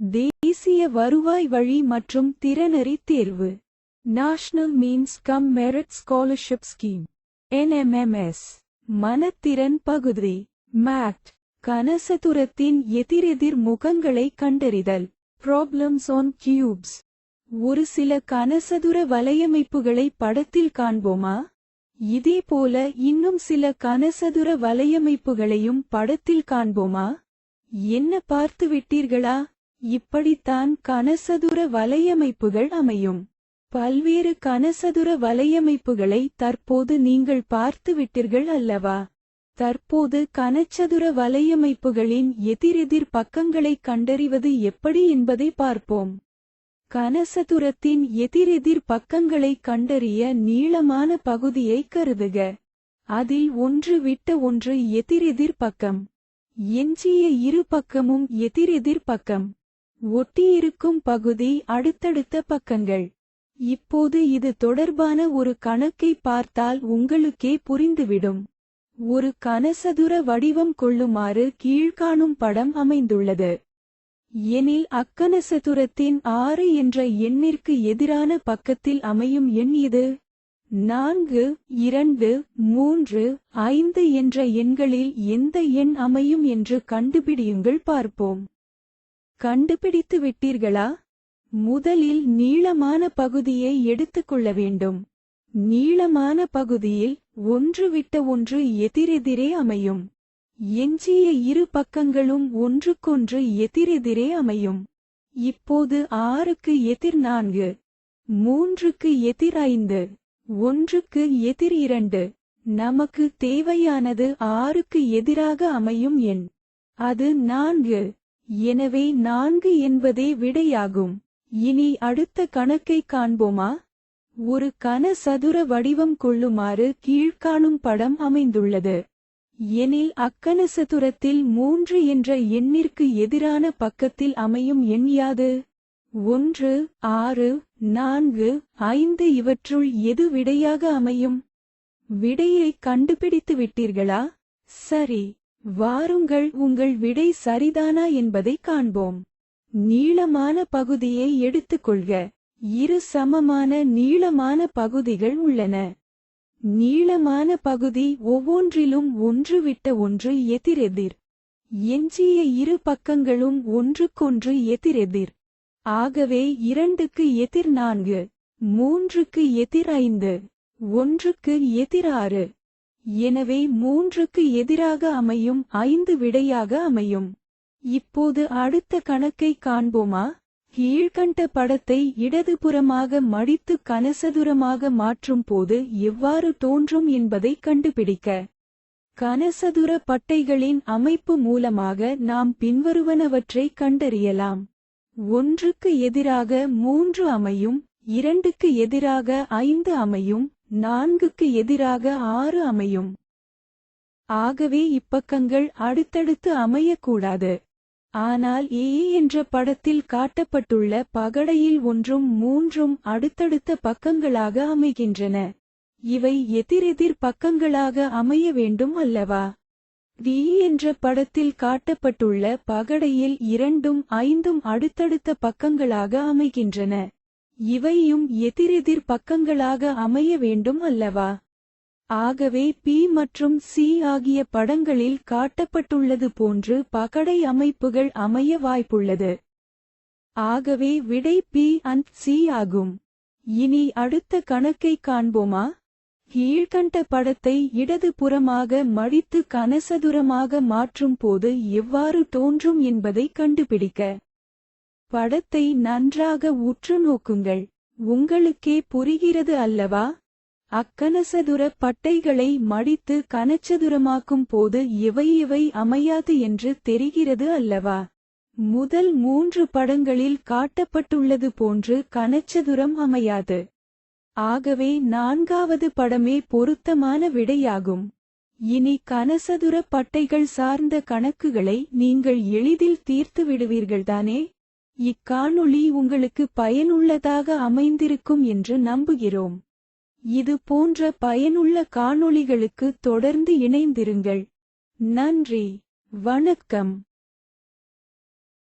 தேசிய வருவாய் வழி மற்றும் திறனறி தேர்வு. National means cum merit scholarship scheme NMMS மனத்திறன் பகுதி. மேட் கனசதுரத்தின் எதிரெதிர் முகங்களை கண்டறிதல். ப்ராப்ளம்ஸ் ஆன் கியூப்ஸ் ஒரு சில கனசதுர வலையமைப்புகளை படத்தில் காண்போமா? இதேபோல இன்னும் சில கனசதுர வலையமைப்புகளையும் படத்தில் காண்போமா? என்ன பார்த்து விட்டீர்களா இப்படித்தான் கனசதுர வலையமைப்புகள் அமையும். பல்வேறு கனசதுர வலையமைப்புகளை தற்போது நீங்கள் பார்த்துவிட்டீர்கள் அல்லவா? தற்போது கனச்சதுர வலையமைப்புகளின் எதிரெதிர் பக்கங்களைக் கண்டறிவது எப்படி என்பதை பார்ப்போம். கனசதுரத்தின் எதிரெதிர் பக்கங்களைக் கண்டறிய நீளமான பகுதியை கருதுக. அதில் ஒன்று விட்ட ஒன்று எதிரெதிர் பக்கம். எஞ்சிய இரு பக்கமும் எதிரெதிர் பக்கம். ஒட்டியிருக்கும் பகுதி அடுத்தடுத்த பக்கங்கள். இப்போது இது தொடர்பான ஒரு கணக்கை பார்த்தால் உங்களுக்கே புரிந்துவிடும். ஒரு கனசதுர வடிவம் கொள்ளுமாறு கீழ்காணும் படம் அமைந்துள்ளது. எனில் அக்கனசதுரத்தின் ஆறு என்ற எண்ணிற்கு எதிரான பக்கத்தில் அமையும் எண் இது. நான்கு இரண்டு மூன்று ஐந்து என்ற எண்களில் எந்த எண் அமையும் என்று கண்டுபிடியுங்கள் பார்ப்போம். கண்டுபிடித்து விட்டீர்களா? முதலில் நீளமான பகுதியை எடுத்துக்கொள்ள வேண்டும். நீளமான பகுதியில் ஒன்று விட்ட ஒன்று எதிரெதிரே அமையும். எஞ்சிய இரு பக்கங்களும் ஒன்றுக்கொன்று எதிரெதிரே அமையும். இப்போது ஆறுக்கு எதிர் நான்கு மூன்றுக்கு எதிர் ஐந்து ஒன்றுக்கு எதிர் இரண்டு. நமக்கு தேவையானது ஆறுக்கு எதிராக அமையும் எண். அது நான்கு. எனவே நான்கு என்பதே விடையாகும். இனி அடுத்த கணக்கை காண்போமா? ஒரு கன சதுர வடிவம் கொள்ளுமாறு கீழ்காணும் படம் அமைந்துள்ளது. எனில் அக்கனசதுரத்தில் மூன்று என்ற எண்ணிற்கு எதிரான பக்கத்தில் அமையும் எண் யாது? ஒன்று ஆறு நான்கு ஐந்து இவற்றுள் எது விடையாக அமையும்? விடையை கண்டுபிடித்து விட்டீர்களா சரி. வாருங்கள் உங்கள் விடை சரிதானா என்பதை காண்போம். நீளமான பகுதியை எடுத்துக்கொள்க. இரு சமமான நீளமான பகுதிகள் உள்ளன. நீளமான பகுதி ஒவ்வொன்றிலும் ஒன்று விட்ட ஒன்று எதிரெதிர். எஞ்சிய இரு பக்கங்களும் ஒன்றுக்கொன்று எதிரெதிர். ஆகவே இரண்டுக்கு எதிர் நான்கு மூன்றுக்கு எதிர் ஐந்து ஒன்றுக்கு எதிர் ஆறு. எனவே மூன்றுக்கு எதிராக அமையும் ஐந்து விடையாக அமையும். இப்போது அடுத்த கணக்கை காண்போமா? கீழ்கண்ட படத்தை இடதுபுறமாக மடித்து கனசதுரமாக மாற்றும் போது எவ்வாறு தோன்றும் என்பதை கண்டுபிடிக்க. கனசதுர பட்டைகளின் அமைப்பு மூலமாக நாம் பின்வருவனவற்றை கண்டறியலாம். ஒன்றுக்கு எதிராக மூன்று அமையும் இரண்டுக்கு எதிராக ஐந்து அமையும் நான்குக்கு எதிராக ஆறு அமையும். ஆகவே இப்பக்கங்கள் அடுத்தடுத்து அமையக்கூடாது. ஆனால் ஏ என்ற படத்தில் காட்டப்பட்டுள்ள பகடையில் ஒன்றும் மூன்றும் அடுத்தடுத்த பக்கங்களாக அமைகின்றன. இவை எதிரெதிர் பக்கங்களாக அமைய வேண்டும் அல்லவா? டி என்ற படத்தில் காட்டப்பட்டுள்ள பகடையில் இரண்டும் ஐந்தும் அடுத்தடுத்த பக்கங்களாக அமைகின்றன. இவையும் எதிரெதிர் பக்கங்களாக அமைய வேண்டும் அல்லவா? ஆகவே பி மற்றும் சி ஆகிய படங்களில் காட்டப்பட்டுள்ளது போன்று பகடை அமைப்புகள் அமைய வாய்ப்புள்ளது. ஆகவே விடை பி அண்ட் சி ஆகும். இனி அடுத்த கணக்கை காண்போமா? கீழ்கண்ட படத்தை இடதுபுறமாக மடித்து கனசதுரமாக மாற்றும் போது எவ்வாறு தோன்றும் என்பதை கண்டுபிடிக்க. படத்தை நன்றாக உற்று நோக்குங்கள். உங்களுக்கே புரிகிறது அல்லவா? அக்கனசதுர பட்டைகளை மடித்து கனச்சதுரமாக்கும் போது இவை இவை அமையாது என்று தெரிகிறது அல்லவா? முதல் மூன்று படங்களில் காட்டப்பட்டுள்ளது போன்று கனச்சதுரம் அமையாது. ஆகவே நான்காவது படமே பொருத்தமான விடையாகும். இனி கனசதுர பட்டைகள் சார்ந்த கணக்குகளை நீங்கள் எளிதில் தீர்த்து விடுவீர்கள்தானே? இக்காணொளி உங்களுக்கு பயனுள்ளதாக அமைந்திருக்கும் என்று நம்புகிறோம். இது போன்ற பயனுள்ள காணொளிகளுக்கு தொடர்ந்து இணைந்திருங்கள். நன்றி. வணக்கம்.